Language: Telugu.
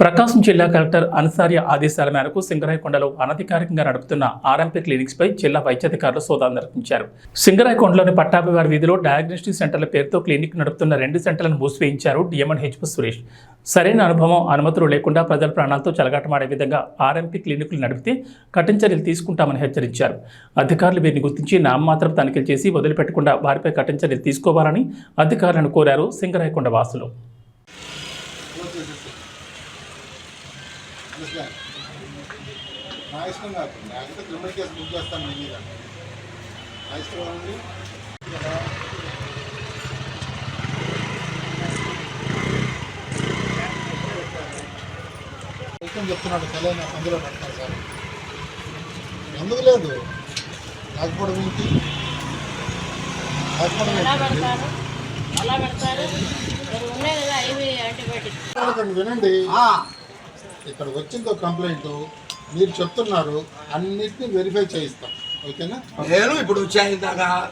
ప్రకాశం జిల్లా కలెక్టర్ అన్సార్య ఆదేశాల మేరకు సింగరాయకొండలో అనధికారికంగా నడుపుతున్న ఆర్ఎంపీ క్లినిక్స్ పై జిల్లా వైద్యాధికారులు సోదాలు నిర్వహించారు. సింగరాయకొండలోని పట్టాభివారి వీధిలో డయాగ్నోస్టిక్ సెంటర్ల పేరుతో క్లినిక్ నడుపుతున్న రెండు సెంటర్లను మూసివేయించారు డిఎంఎన్ హెచ్పి సురేష్. సరైన అనుభవం అనుమతులు లేకుండా ప్రజల ప్రాణాలతో చెలగాటమాడే విధంగా ఆర్ఎంపీ క్లినిక్లు నడిపితే కఠిన చర్యలు తీసుకుంటామని హెచ్చరించారు. అధికారులు వీరిని గుర్తించి నామమాత్రం తనిఖీలు చేసి వదిలిపెట్టకుండా వారిపై కఠిన చర్యలు తీసుకోవాలని అధికారులను కోరారు సింగరాయకొండ వాసులు. అండర్స్టాండ్ నా ఇష్టం కాదు లేకపోతే క్రిమినల్ కేసు బుక్ చేస్తాను మీ మీద నా ఇష్టం ఇష్టం చెప్తున్నాడు సరైన అందులో పెడతాను సార్. ఎందుకు లేదు? లేకపోవడం ఏంటి వినండి. ఇక్కడ వచ్చిందో కంప్లైంట్ మీరు చెప్తున్నారు అన్నిటిని వెరిఫై చేయిస్తాం. ఓకేనా? నేను ఇప్పుడు వచ్చాయి దాకా